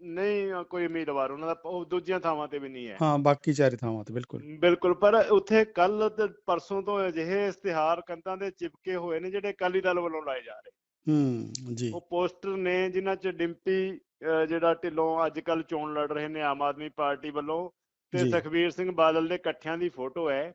ਨਹੀਂ ਕੋਈ ਉਮੀਦਵਾਰ ਉਹਨਾਂ ਦਾ ਉਹ ਦੂਜੀਆਂ ਥਾਵਾਂ ਤੇ ਵੀ ਨਹੀਂ ਹੈ। ਹਾਂ ਬਾਕੀ ਚਾਰੇ ਥਾਵਾਂ ਤੇ ਬਿਲਕੁਲ। ਬਿਲਕੁਲ ਪਰ ਉੱਥੇ ਕੱਲ ਤੇ ਪਰਸੋਂ ਤੋਂ ਅਜਿਹੇ ਇਸ਼ਤਿਹਾਰ ਕੰਧਾਂ ਦੇ ਚਿਪਕੇ ਹੋਏ ਨੇ ਜਿਹੜੇ ਅਕਾਲੀ ਦਲ ਵੱਲੋਂ ਲਾਏ ਜਾ ਰਹੇ। ਹੂੰ ਜੀ। ਉਹ ਪੋਸਟਰ ਨੇ ਜਿਨ੍ਹਾਂ 'ਚ ਡਿੰਪੀ ਜਿਹੜਾ ਢਿੱਲੋਂ ਅੱਜ ਕੱਲ ਚੋਣ ਲੜ ਰਹੇ ਨੇ ਆਮ ਆਦਮੀ ਪਾਰਟੀ ਵੱਲੋਂ ਤੇ ਜੀ। ਸੁਖਬੀਰ ਸਿੰਘ ਬਾਦਲ ਦੇ ਇਕੱਠਿਆਂ ਦੀ ਫੋਟੋ ਹੈ।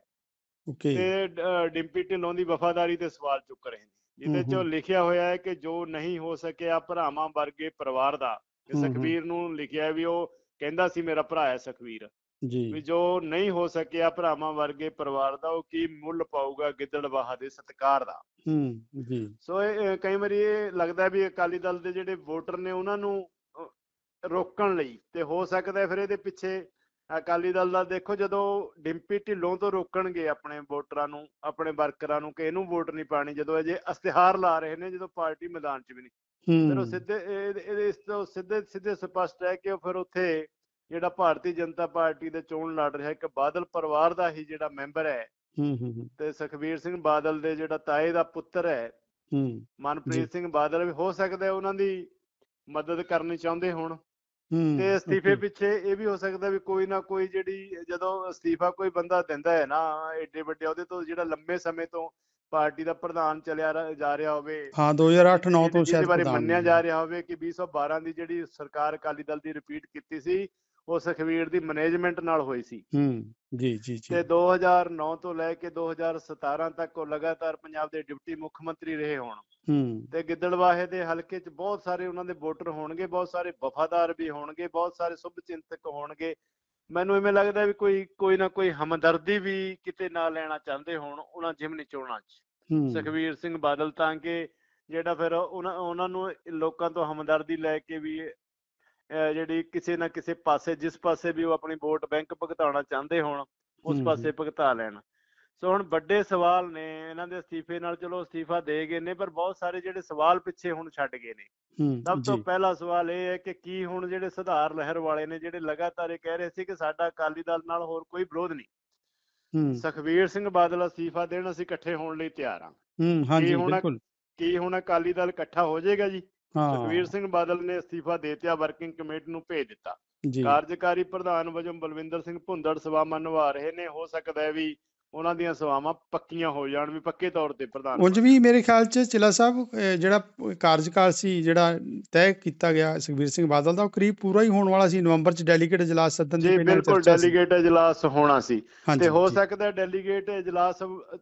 ਓਕੇ। ਤੇ ਅਹ, ਡਿੰਪੀ ਢਿੱਲੋਂ ਦੀ ਵਫਾਦਾਰੀ ਤੇ ਸਵਾਲ ਚੁੱਕ ਰਹੇ ਨੇ। ਜਿਹਦੇ 'ਚ ਉਹ। ਲਿਖਿਆ ਹੋਇਆ ਹੈ ਕਿ ਜੋ ਨਹੀਂ ਹੋ ਸਕਿਆ ਭਰਾਵਾਂ ਵਰਗੇ ਪਰਿਵਾਰ ਦਾ ਹੂੰ। ਸੁਖਬੀਰ ਨੂੰ ਲਿਖਿਆ ਵੀ ਉਹ ਕਹਿੰਦਾ ਸੀ ਮੇਰਾ ਭਰਾ ਹੈ ਸੁਖਬੀਰ ਵੀ ਜੀ ਜੋ ਨਹੀਂ ਹੋ ਸਕਿਆ ਭਰਾਵਾਂ ਵਰਗੇ ਪਰਿਵਾਰ ਦਾ ਉਹ ਕੀ ਮੁੱਲ ਪਾਊਗਾ ਗਿੱਦੜਬਾਹਾ ਦੇ ਸਤਿਕਾਰ ਦਾ? ਹੂੰ ਜੀ। ਸੋ ਇਹ ਅਹ, ਕਈ ਵਾਰੀ ਇਹ ਲੱਗਦਾ ਵੀ ਅਕਾਲੀ ਦਲ ਦੇ ਜਿਹੜੇ ਵੋਟਰ ਨੇ ਉਹਨਾਂ ਨੂੰ ਰੋਕਣ ਲਈ ਤੇ ਹੋ ਸਕਦਾ ਫਿਰ ਇਹਦੇ ਪਿੱਛੇ ਅਕਾਲੀ ਦਲ ਦਾ ਦੇਖੋ ਜਦੋਂ ਡਿੰਪੀ ਢਿੱਲੋਂ ਤੋਂ ਰੋਕਣਗੇ ਆਪਣੇ ਵੋਟਰਾਂ ਨੂੰ ਆਪਣੇ ਵਰਕਰਾਂ ਨੂੰ ਕਿ ਇਹਨੂੰ ਵੋਟ ਨਹੀਂ ਪਾਣੀ ਜਦੋਂ ਅਜੇ ਇਸ਼ਤਿਹਾਰ ਲਾ ਰਹੇ ਨੇ ਜਦੋਂ ਪਾਰਟੀ ਮੈਦਾਨ 'ਚ ਵੀ ਨਹੀਂ। ਫਿਰ ਉਹ ਸਿੱਧੇ ਇਹ- ਇਹਦੇ ਇਸ ਤੋਂ ਸਿੱਧੇ ਸਿੱਧੇ ਸਪਸ਼ਟ ਹੈ ਕਿ ਉਹ ਫਿਰ ਉੱਥੇ ਜਿਹੜਾ ਭਾਰਤੀ ਜਨਤਾ ਪਾਰਟੀ ਦੇ ਚੋਣ ਲੜ ਰਿਹਾ ਇੱਕ ਬਾਦਲ ਪਰਿਵਾਰ ਦਾ ਹੀ ਜਿਹੜਾ ਮੈਂਬਰ ਹੈ। ਹੂੰ ਹੂੰ ਹੂੰ, ਤੇ ਸੁਖਬੀਰ ਸਿੰਘ ਬਾਦਲ ਦੇ ਜਿਹੜਾ ਤਾਏ ਦਾ ਪੁੱਤਰ ਹੈ ਹੂੰ। ਮਨਪ੍ਰੀਤ ਸਿੰਘ ਬਾਦਲ ਵੀ ਹੋ ਸਕਦਾ ਹੈ ਉਹਨਾਂ ਦੀ ਮਦਦ ਕਰਨੀ ਚਾਹੁੰਦੇ ਹੋਣ। ਹੂੰ ਤੇ ਅਸਤੀਫੇ ਪਿੱਛੇ ਇਹ ਵੀ ਹੋ ਸਕਦਾ ਵੀ ਕੋਈ ਨਾ ਕੋਈ ਜਿਹੜੀ ਜਦੋਂ ਅਸਤੀਫਾ ਕੋਈ ਬੰਦਾ ਦਿੰਦਾ ਹੈ ਨਾ ਏਡੇ ਵੱਡੇ ਉਹਦੇ ਤੋਂ ਜਿਹੜਾ ਲੰਬੇ ਸਮੇਂ ਤੋਂ ਪਾਰਟੀ ਦਾ ਪ੍ਰਧਾਨ ਚੱਲਿਆ ਜਾ ਰਿਹਾ ਹੋਵੇ। ਹਾਂ 2008 9 ਤੋਂ ਸ਼ਾਇਦ ਬਾਰੇ ਮੰਨਿਆ। ਜਾ ਰਿਹਾ ਹੋਵੇ ਕਿ 2012 ਦੀ ਜਿਹੜੀ ਸਰਕਾਰ ਅਕਾਲੀ ਦਲ ਦੀ ਰਿਪੀਟ ਕੀਤੀ ਸੀ ਉਹ ਸੁਖਬੀਰ ਦੀ ਮੈਨੇਜਮੈਂਟ ਨਾਲ ਹੋਈ ਸੀ। ਹੂੰ ਜੀ ਜੀ ਜੀ। ਤੇ 2009 ਤੋਂ ਲੈ ਕੇ 2017 ਤੱਕ ਉਹ ਲਗਾਤਾਰ ਪੰਜਾਬ ਦੇ ਡਿਪਟੀ ਮੁੱਖ ਮੰਤਰੀ ਰਹੇ ਹੋਣ। ਹੂੰ। ਤੇ ਗਿੱਦੜਵਾਹੇ ਦੇ ਹਲਕੇ 'ਚ ਬਹੁਤ ਸਾਰੇ ਉਹਨਾਂ ਦੇ ਵੋਟਰ ਹੋਣਗੇ ਬਹੁਤ ਸਾਰੇ ਵਫਾਦਾਰ ਵੀ ਹੋਣਗੇ ਬਹੁਤ ਸਾਰੇ ਸ਼ੁਭ ਚਿੰਤਕ ਹੋਣਗੇ। ਮੈਨੂੰ ਇਵੇਂ ਲੱਗਦਾ ਵੀ ਕੋਈ ਕੋਈ ਨਾ ਕੋਈ ਹਮਦਰਦੀ ਵੀ ਕਿਤੇ ਨਾ ਲੈਣਾ ਚਾਹੁੰਦੇ ਹੋਣ ਉਹਨਾਂ ਜਿਮਨੀ ਚੋਣਾਂ 'ਚ। ਹੂੰ। ਸੁਖਬੀਰ ਸਿੰਘ ਬਾਦਲ ਤਾਂ ਕਿ ਜਿਹੜਾ ਫਿਰ ਉਹਨਾਂ ਉਹਨਾਂ ਨੂੰ ਲੋਕਾਂ ਤੋਂ ਹਮਦਰਦੀ ਲੈ ਕੇ ਵੀ ਜਿਹੜੀ ਕਿਸੇ ਨਾ ਕਿਸੇ ਪਾਸੇ ਜਿਸ ਪਾਸੇ ਵੀ ਉਹ ਆਪਣੀ ਵੋਟ ਬੈਂਕ ਭੁਗਤਾਉਣਾ ਚਾਹੁੰਦੇ ਹੋਣ ਉਸ ਪਾਸੇ। ਭੁਗਤਾ ਲੈਣ। ਸੋ ਹੁਣ ਵੱਡੇ ਸਵਾਲ ਨੇ ਇਹਨਾਂ ਦੇ ਅਸਤੀਫੇ ਨਾਲ ਚਲੋ ਅਸਤੀਫਾ ਦੇ ਗਏ ਨੇ ਪਰ ਬਹੁਤ ਸਾਰੇ ਜਿਹੜੇ ਸਵਾਲ ਪਿੱਛੇ ਹੁਣ ਛੱਡ ਗਏ ਨੇ। ਸਭ ਤੋਂ ਪਹਿਲਾ ਸਵਾਲ ਇਹ ਹੈ ਕਿ ਕੀ ਹੁਣ ਜਿਹੜੇ ਸੁਧਾਰ ਲਹਿਰ ਵਾਲੇ ਨੇ ਜਿਹੜੇ ਲਗਾਤਾਰ ਇਹ ਕਹਿ ਰਹੇ ਸੀ ਕਿ ਸਾਡਾ ਅਕਾਲੀ ਦਲ ਨਾਲ ਹੋਰ ਕੋਈ ਵਿਰੋਧ ਨਹੀਂ। ਹੂੰ। ਸੁਖਬੀਰ ਸਿੰਘ ਬਾਦਲ ਅਸਤੀਫਾ ਦੇਣ ਅਸੀਂ ਇਕੱਠੇ ਹੋਣ ਲਈ ਤਿਆਰ ਹਾਂ। ਹੂੰ ਹਾਂਜੀ ਹੁਣ ਬਿਲਕੁਲ। ਕੀ ਹੁਣ ਅਕਾਲੀ ਦਲ ਇਕੱਠਾ ਹੋ ਜਾਏਗਾ ਜੀ? ਹਾਂ। ਸੁਖਬੀਰ ਸਿੰਘ ਬਾਦਲ ਨੇ ਅਸਤੀਫਾ ਦੇ ਦਿੱਤਾ ਵਰਕਿੰਗ ਕਮੇਟੀ ਨੂੰ ਭੇਜ ਦਿੱਤਾ। ਕਾਰਜਕਾਰੀ ਪ੍ਰਧਾਨ ਵਜੋਂ ਬਲਵਿੰਦਰ ਸਿੰਘ ਭੁੰਦੜ ਸੇਵਾਵਾਂ ਨਿਭਾ ਰਹੇ ਨੇ ਹੋ ਸਕਦਾ ਹੈ ਵੀ ਉਹਨਾਂ ਦੀਆਂ ਸੇਵਾਵਾਂ ਪੱਕੀਆਂ ਹੋ ਜਾਣ ਵੀ ਪੱਕੇ ਤੌਰ ਤੇ ਪ੍ਰਧਾਨ ਉਂਝ ਵੀ ਮੇਰੇ ਖਿਆਲ ਚ ਚਿਲਾ ਸਾਹਿਬ ਜਿਹੜਾ ਕਾਰਜਕਾਲ ਸੀ ਜਿਹੜਾ ਤੈਅ ਕੀਤਾ ਗਿਆ ਸੁਖਬੀਰ ਸਿੰਘ ਬਾਦਲ ਦਾ ਉਹ ਕਰੀਬ ਪੂਰਾ ਹੀ ਹੋਣ ਵਾਲਾ ਸੀ। ਨਵੰਬਰ ਚ ਡੈਲੀਗੇਟ ਇਜਲਾਸ ਸੱਦਣ ਦੀ ਪਹਿਲਾਂ ਬਿਲਕੁਲ ਡੈਲੀਗੇਟ ਇਜਲਾਸ ਹੋਣਾ ਸੀ। ਤੇ ਹੋ ਸਕਦਾ ਡੈਲੀਗੇਟ ਇਜਲਾਸ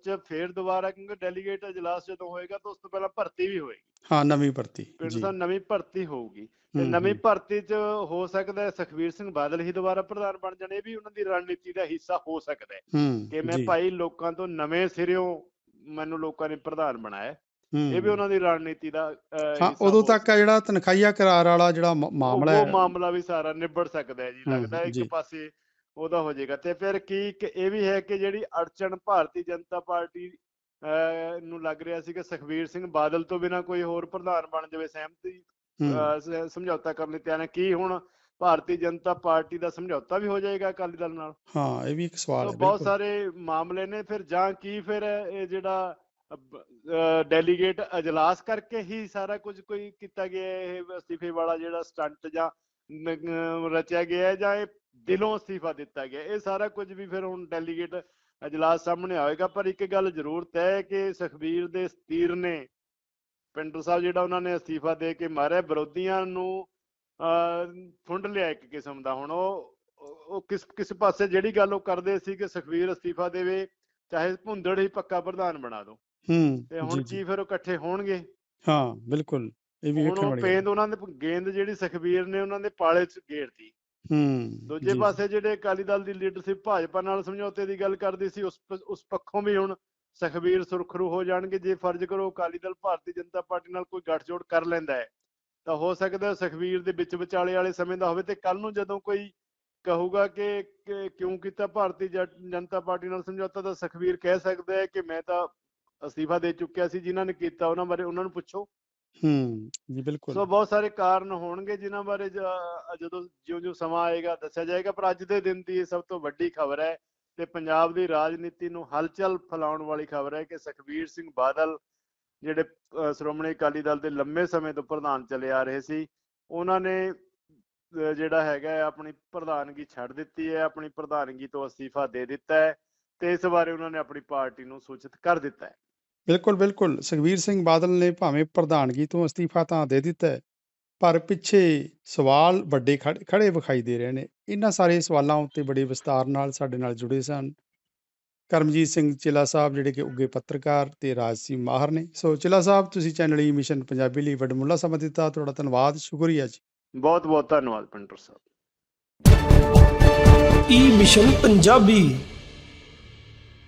ਚ ਫੇਰ ਦੁਬਾਰਾ ਕਿਉਂਕਿ ਡੈਲੀਗੇਟ ਇਜਲਾਸ ਜਦੋਂ ਹੋਏਗਾ ਤਾਂ ਉਸ ਤੋਂ ਪਹਿਲਾਂ ਭਰਤੀ ਵੀ ਹੋਏਗੀ। ਹਾਂ ਨਵੀਂ ਭਰਤੀ। ਜੀ। ਸਾਹਿਬ ਨਵੀਂ ਭਰਤੀ ਹੋਊਗੀ। ਤੇ ਨਵੀਂ ਭਰਤੀ ਚ ਹੋ ਸਕਦਾ ਹੈ ਸੁਖਬੀਰ ਸਿੰਘ ਬਾਦਲ ਹੀ ਦੁਬਾਰਾ ਪ੍ਰਧਾਨ ਬਣ ਜਾਣ ਇਹ ਵੀ ਉਹਨਾਂ ਦੀ ਰਣਨੀਤੀ ਦਾ ਹਿੱਸਾ ਹੋ ਸਕਦਾ ਹੈ। ਕਿ ਮੈਂ ਭਾਈ ਲੋਕਾਂ ਤੋਂ ਨਵੇਂ ਸਿਰਿਓਂ ਮੈਨੂੰ ਲੋਕਾਂ ਨੇ ਪ੍ਰਧਾਨ ਬਣਾਇਆ ਇਹ ਵੀ ਉਹਨਾਂ ਦੀ ਰਣਨੀਤੀ ਦਾ ਹਾਂ ਉਦੋਂ ਤੱਕ ਆ ਜਿਹੜਾ ਤਨਖਾਹੀਆ ਕਰਾਰ ਵਾਲਾ ਜਿਹੜਾ ਉਹ- ਮਾਮਲਾ ਉਹ ਹੈ। ਮਾਮਲਾ ਵੀ ਸਾਰਾ ਨਿਬੜ ਸਕਦਾ ਹੈ ਜੀ ਲੱਗਦਾ। ਇੱਕ ਪਾਸੇ ਉਹਦਾ ਹੋ ਜਾਏਗਾ। ਤੇ ਫਿਰ ਕੀ ਇੱਕ ਇਹ ਵੀ ਹੈ ਕਿ ਜਿਹੜੀ ਅੜਚਣ ਭਾਰਤੀ ਜਨਤਾ ਪਾਰਟੀ ਨੂੰ ਲੱਗ ਰਿਹਾ ਸੀ ਕਿ ਸੁਖਬੀਰ ਸਿੰਘ ਬਾਦਲ ਤੋਂ ਬਿਨਾ ਕੋਈ ਹੋਰ ਪ੍ਰਧਾਨ ਬਣ ਜਾਵੇ ਸਹਿਮਤੀ ਸਮਝੌਤਾ ਕਰਨ ਲਈ ਤਿਆਰ ਹੈ ਕੀ ਹੁਣ ਭਾਰਤੀ ਜਨਤਾ ਪਾਰਟੀ ਦਾ ਸਮਝੌਤਾ ਵੀ ਹੋ ਜਾਏਗਾ ਅਕਾਲੀ ਦਲ ਨਾਲ। ਹਾਂ ਇਹ ਵੀ ਇੱਕ ਸਵਾਲ ਹੈ ਬਹੁਤ ਸਾਰੇ ਮਾਮਲੇ ਨੇ ਫਿਰ ਜਾਂ ਕੀ ਫਿਰ ਇਹ ਜਿਹੜਾ ਡੈਲੀਗੇਟ ਅਜਲਾਸ ਕਰਕੇ ਹੀ ਸਾਰਾ ਕੁਝ ਕੋਈ ਕੀਤਾ ਗਿਆ ਇਹ ਅਸਤੀਫੇ ਵਾਲਾ ਜਿਹੜਾ ਸਟੰਟ ਜਾਂ ਰਚਿਆ ਗਿਆ ਹੈ ਜਾਂ ਇਹ ਦਿਲੋਂ ਅਸਤੀਫਾ ਦਿੱਤਾ ਗਿਆ ਇਹ ਸਾਰਾ ਕੁਝ ਵੀ ਫਿਰ ਹੁਣ ਡੈਲੀਗੇਟ ਅਜਲਾਸ ਸਾਹਮਣੇ ਆਏਗਾ ਪਰ ਇੱਕ ਗੱਲ ਜ਼ਰੂਰ ਤੈਅ ਹੈ ਕਿ ਸੁਖਬੀਰ ਦੇ ਸਤੀਰ ਨੇ ਪਿੰਡਰ ਸਾਹਿਬ ਜਿਹੜਾ ਉਹਨਾਂ ਨੇ ਅਸਤੀਫਾ ਦੇ ਕੇ ਮਾਰਿਆ ਵਿਰੋਧੀਆਂ ਨੂੰ ਫੁੰਡ ਲਿਆ ਇੱਕ ਕਿਸਮ ਦਾ। ਹੁਣ ਉਹ ਉਹ ਕਿਸ ਕਿਸ ਪਾਸੇ ਜਿਹੜੀ ਗੱਲ ਉਹ ਕਰਦੇ ਸੀ ਕਿ ਸੁਖਬੀਰ ਅਸਤੀਫਾ ਦੇਵੇ ਚਾਹੇ ਭੁੰਦੜ ਹੀ ਪੱਕਾ ਪ੍ਰਧਾਨ ਬਣਾ ਦੋ। ਹੂੰ ਤੇ ਹੁਣ ਕੀ ਫਿਰ ਉਹ ਇਕੱਠੇ ਹੋਣਗੇ। ਹਾਂ ਬਿਲਕੁਲ। ਇਹ ਵੀ ਵੇਖਣ ਵਾਲੀ ਗੱਲ ਪੇਂਦ ਉਹਨਾਂ ਦੇ ਗੇਂਦ ਜਿਹੜੀ ਸੁਖਬੀਰ ਨੇ ਉਹਨਾਂ ਦੇ ਪਾਲੇ 'ਚ ਗੇਰਤੀ ਹੂੰ ਦੂਜੇ ਪਾਸੇ ਜਿਹੜੇ ਅਕਾਲੀ ਦਲ ਦੀ ਲੀਡਰਸ਼ਿਪ ਭਾਜਪਾ ਨਾਲ ਸਮਝੌਤੇ ਦੀ ਗੱਲ ਕਰਦੀ ਸੀ ਉਸ ਉਸ ਪੱਖੋਂ ਵੀ ਹੁਣ ਸੁਖਬੀਰ ਸੁਰਖਰੂ ਹੋ ਜਾਣਗੇ। ਜੇ ਫਰਜ਼ ਕਰੋ ਅਕਾਲੀ ਦਲ ਭਾਰਤੀ ਜਨਤਾ ਪਾਰਟੀ ਨਾਲ ਕੋਈ ਗੱਠਜੋੜ ਕਰ ਲੈਂਦਾ ਹੈ ਤਾਂ ਹੋ ਸਕਦਾ ਸੁਖਬੀਰ ਦੇ ਵਿੱਚ ਵਿਚਾਲੇ ਵਾਲੇ ਸਮੇਂ ਦਾ ਹੋਵੇ। ਤੇ ਕੱਲ ਨੂੰ ਜਦੋਂ ਕੋਈ ਕਹੂਗਾ ਕਿ ਕਿਉਂ ਕੀਤਾ ਭਾਰਤੀ ਜਨਤਾ ਪਾਰਟੀ ਨਾਲ ਸਮਝੌਤਾ ਤਾਂ ਸੁਖਬੀਰ ਕਹਿ ਸਕਦਾ ਹੈ ਕਿ ਮੈਂ ਤਾਂ ਅਸਤੀਫਾ ਦੇ ਚੁੱਕਿਆ ਸੀ ਜਿਨ੍ਹਾਂ ਨੇ ਕੀਤਾ ਉਹਨਾਂ ਬਾਰੇ ਉਹਨਾਂ ਨੂੰ ਪੁੱਛੋ। ਹੂੰ ਜੀ ਬਿਲਕੁਲ। ਸੋ ਬਹੁਤ ਸਾਰੇ ਕਾਰਨ ਹੋਣਗੇ ਜਿਨ੍ਹਾਂ ਬਾਰੇ ਜਦੋਂ ਜਿਉਂ-ਜਿਉਂ ਸਮਾਂ ਆਏਗਾ ਦੱਸਿਆ ਜਾਏਗਾ। ਪਰ ਅੱਜ ਦੇ ਦਿਨ ਦੀ ਇਹ ਸਭ ਤੋਂ ਵੱਡੀ ਖਬਰ ਹੈ ਤੇ ਪੰਜਾਬ ਦੀ ਰਾਜਨੀਤੀ ਨੂੰ ਹਲਚਲ ਫੈਲਾਉਣ ਵਾਲੀ ਖਬਰ ਹੈ ਕਿ ਸੁਖਬੀਰ ਸਿੰਘ ਬਾਦਲ ਜਿਹੜੇ ਸ਼੍ਰੋਮਣੀ ਅਕਾਲੀ ਦਲ ਦੇ ਲੰਮੇ ਸਮੇਂ ਤੋਂ ਪ੍ਰਧਾਨ ਚਲੇ ਆ ਰਹੇ ਸੀ, ਉਹਨਾਂ ਨੇ ਜਿਹੜਾ ਹੈਗਾ ਆਪਣੀ ਪ੍ਰਧਾਨਗੀ ਛੱਡ ਦਿੱਤੀ ਹੈ, ਆਪਣੀ ਪ੍ਰਧਾਨਗੀ ਤੋਂ ਅਸਤੀਫਾ ਦੇ ਦਿੱਤਾ ਹੈ ਤੇ ਇਸ ਬਾਰੇ ਉਹਨਾਂ ਨੇ ਆਪਣੀ ਪਾਰਟੀ ਨੂੰ ਸੂਚਿਤ ਕਰ ਦਿੱਤਾ ਹੈ। ਬਿਲਕੁਲ ਬਿਲਕੁਲ। ਸੁਖਬੀਰ ਸਿੰਘ ਬਾਦਲ ਨੇ ਭਾਵੇਂ ਪ੍ਰਧਾਨਗੀ ਤੋਂ ਅਸਤੀਫਾ ਤਾਂ ਦੇ ਦਿੱਤਾ ਹੈ ਪਰ ਪਿੱਛੇ ਸਵਾਲ ਵੱਡੇ ਖੜੇ ਵਿਖਾਈ ਦੇ ਰਹੇ ਨੇ। ਇਹਨਾਂ ਸਾਰੇ ਸਵਾਲਾਂ ਉੱਤੇ ਬੜੇ ਵਿਸਤਾਰ ਨਾਲ ਸਾਡੇ ਨਾਲ ਜੁੜੇ ਸਨ। ਕਰਮਜੀਤ ਸਿੰਘ ਚਿਲਾ ਸਾਹਿਬ ਜਿਹੜੇ ਕਿ ਉੱਗੇ ਪੱਤਰਕਾਰ ਤੇ ਰਾਜਸੀ ਮਾਹਰ ਨੇ। ਸੋ ਚਿਲਾ ਸਾਹਿਬ ਤੁਸੀਂ ਚੈਨਲ ਈ ਮਿਸ਼ਨ ਪੰਜਾਬੀ ਲਈ ਵੱਡ ਵੱਡਮੁੱਲਾ ਸਮਾਂ ਦਿੱਤਾ। ਤੁਹਾਡਾ ਧੰਨਵਾਦ ਸ਼ੁਕਰੀਆ ਜੀ। ਬਹੁਤ ਬਹੁਤ ਧੰਨਵਾਦ ਪੰਡਰ ਸਾਹਿਬ। ਈ ਮਿਸ਼ਨ ਪੰਜਾਬੀ